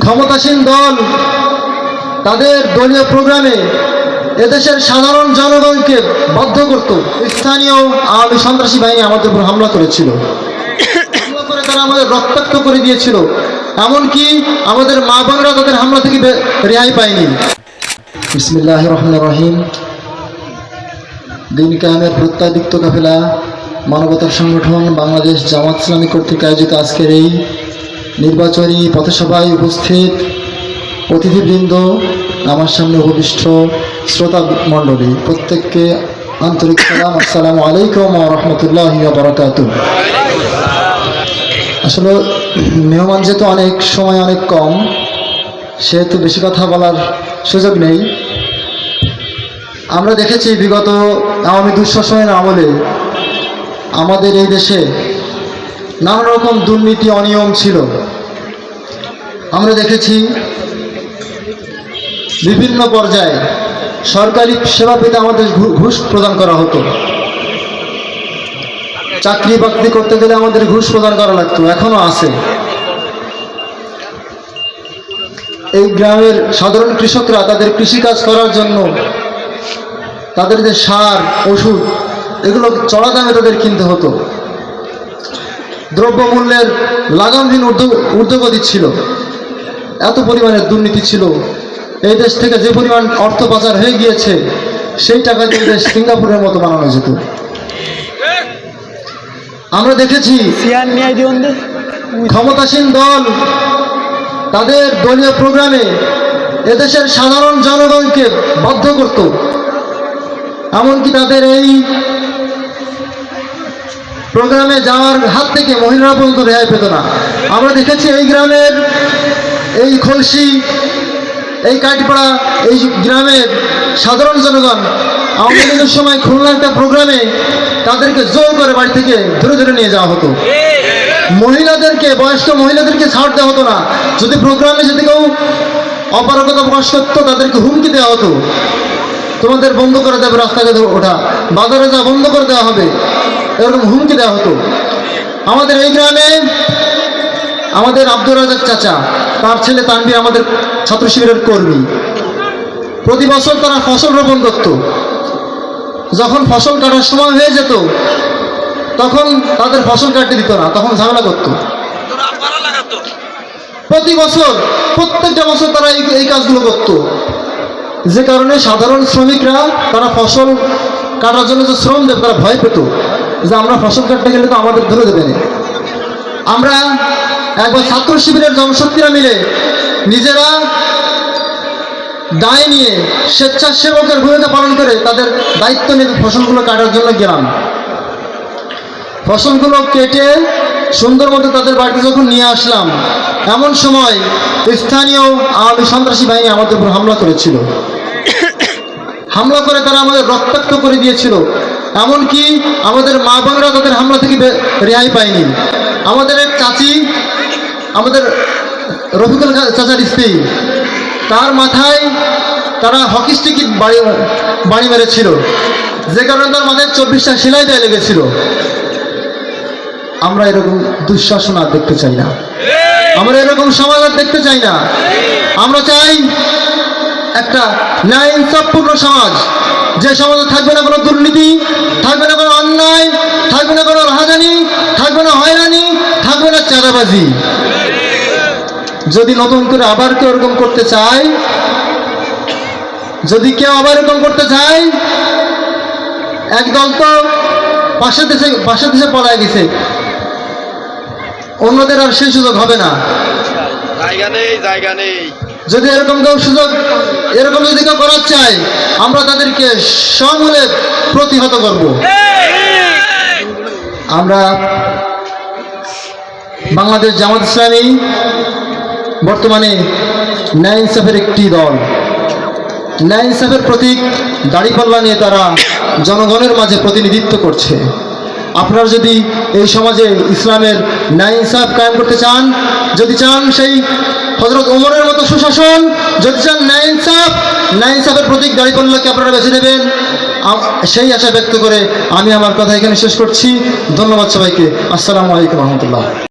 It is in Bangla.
ক্ষমতাসীন দল তাদের দলীয় প্রোগ্রামে এদেশের সাধারণ জনগণকে বাধ্য করত। স্থানীয় আওয়ামী সন্ত্রাসী বাহিনী আমাদের উপর হামলা করেছিল। করে তারা আমাদের রক্তাক্ত করে দিয়েছিল। এমনকি আমাদের মা বোনরা তাদের হামলা থেকে রেহাই পায়নি। বিসমিল্লাহ রহমান রহিম। দিন কায়েমের প্রত্যাদিত্য কাফেলা, মানবতার সংগঠন বাংলাদেশ জামাত ইসলামী কর্তৃক আয়োজিত আজকের এই নির্বাচনী পথসভায় উপস্থিত অতিথিবৃন্দ, আমার সামনে উপবিষ্ট শ্রোতা মণ্ডলী, প্রত্যেককে আন্তরিক সালাম, আসসালামু আলাইকুম রহমতুল্লাহ বরকাত আসলে মেহমান যেহেতু অনেক সময় অনেক কম, সেহেতু বেশি কথা বলার সুযোগ নেই। আমরা দেখেছি বিগত আওয়ামী দুঃশাসনের আমলে আমাদের এই দেশে নানা রকম দুর্নীতি, অনিয়ম ছিল। দেখেছি বিভিন্ন পর্যায়ে সরকারি সেবা পেতে আমাদের ঘুষ প্রদান করা হতো। চাকরি বাকরি করতে গেলে আমাদের ঘুষ প্রদান করা লাগতো, এখনও আছে। এই গ্রামের সাধারণ কৃষকরা তাদের কৃষিকাজ করার জন্য তাদের যে সার, ওষুধ, এগুলো চড়া দামে তাদের কিনতে হতো। দ্রব্যমূল্যের লাগামহীন ঊর্ধ্ব ঊর্ধ্বগতি ছিল এত পরিমাণে দুর্নীতি ছিল। এই দেশ থেকে যে পরিমাণ অর্থ পাচার হয়ে গিয়েছে সেই টাকা দিয়ে দেশ সিঙ্গাপুরের মতো বানানো যেত। আমরা দেখেছি ক্ষমতাসীন দল তাদের দলীয় প্রোগ্রামে এদেশের সাধারণ জনগণকে বাধ্য করত। এমনকি তাদের এই প্রোগ্রামে যাওয়ার হাত থেকে মহিলারা পর্যন্ত রেহাই পেত না। আমরা দেখেছি এই গ্রামের এই খলসি, এই কাটিপাড়া, এই গ্রামের সাধারণ জনগণ আওয়ামী লীগের সময় খুলনা একটা প্রোগ্রামে তাদেরকে জোর করে বাড়ি থেকে ধরে ধরে নিয়ে যাওয়া হতো। মহিলাদেরকে, বয়স্ক মহিলাদেরকে ছাড় দেওয়া হতো না। যদি প্রোগ্রামে যদি কেউ অপারগতা প্রকাশ করতো, তাদেরকে হুমকি দেওয়া হতো। তোমাদের বন্ধ করে দেবে রাস্তাঘাটে ওঠা। বাজারে যা বন্ধ করে দেওয়া হবে, এরকম হুমকি দেওয়া হতো। আমাদের এই গ্রামে আমাদের আব্দুর রাজাক চাচা তার ছেলে তানভীর আমাদের ছাত্র শিবিরের কর্মী। প্রতি বছর তারা ফসল রোপণ করত। যখন ফসল কাটার সময় হয়ে যেত, তখন তাদের ফসল কাটতে দিত না, তখন ঝামেলা করতো। প্রতি বছর, প্রত্যেকটা বছর তারা এই এই কাজগুলো করত। যে কারণে সাধারণ শ্রমিকরা তারা ফসল কাটার জন্য যে শ্রম দেবে তারা ভয় পেত যে আমরা ফসল কাটতে গেলে তো আমাদের ধরে দেবে আমরা একবার ছাত্র শিবিরের জনশক্তিরা মিলে নিজেরা দায় নিয়ে স্বেচ্ছাসেবকের ভূমিকা পালন করে তাদের দায়িত্ব নিয়ে ফসলগুলো কাটার জন্য গেলাম। ফসলগুলো কেটে সুন্দর মতো তাদের বাড়িতে যখন নিয়ে আসলাম, এমন সময় স্থানীয় আওয়ামী সন্ত্রাসী বাহিনী আমাদের উপর হামলা করেছিল। হামলা করে তারা আমাদের রক্তাক্ত করে দিয়েছিল। এমনকি আমাদের মা বোনরা তাদের হামলা থেকে রেহাই পায়নি। আমাদের এক চাচি আমাদের রফিকুল চাচার স্ত্রী। তার মাথায় তারা হকি স্টিকি বাড়ি বাড়ি মেরেছিল। যে কারণে তার মাথায় চব্বিশটা সেলাই দেয় লেগেছিল। আমরা এরকম দুঃশাসন আর দেখতে চাই না। আমরা এরকম সমাজ আর দেখতে চাই না। আমরা চাই একটা ন্যায় ইনসাফপূর্ণ সমাজ। যে সমাজে থাকবে না কোনো দুর্নীতি, থাকবে না কোনো অন্যায়, থাকবে না কোনো রাহাজানি, থাকবে না হয়রানি, থাকবে না চাঁদাবাজি। যদি নতুন করে আবার কেউ এরকম করতে চায় যদি কেউ আবার এরকম করতে চায় একদল তো পাশের দেশে পাশের দেশে পলায় গেছে। অন্যদের আর সেই সুযোগ হবে না। জায়গা নেই জায়গা নেই। যদি এরকম কেউ সুযোগ এরকম যদি কেউ করার চায় আমরা তাদেরকে সমূলে প্রতিহত করব। আমরা বাংলাদেশ জামাত ইসলামী বর্তমানে ন্যায় ইনসাফের একটি দল। ন্যায় ইনসাফের প্রতীক দাড়িপাল্লা নিয়ে তারা জনগণের মাঝে প্রতিনিধিত্ব করছে। আপনারা যদি এই সমাজে ইসলামের ন্যায় ইনসাফ কায়েম করতে চান, যদি চান সেই হজরত ওমরের মতো সুশাসন, যদি চান ন্যায় ইনসাফ, ন্যায় ইনসাফের প্রতীক দাড়িপাল্লাকে আপনারা বেছে নেবেন। সেই আশা ব্যক্ত করে আমি আমার কথা এখানে শেষ করছি। ধন্যবাদ সবাইকে। আসসালামু আলাইকুম রহমতুল্লাহ।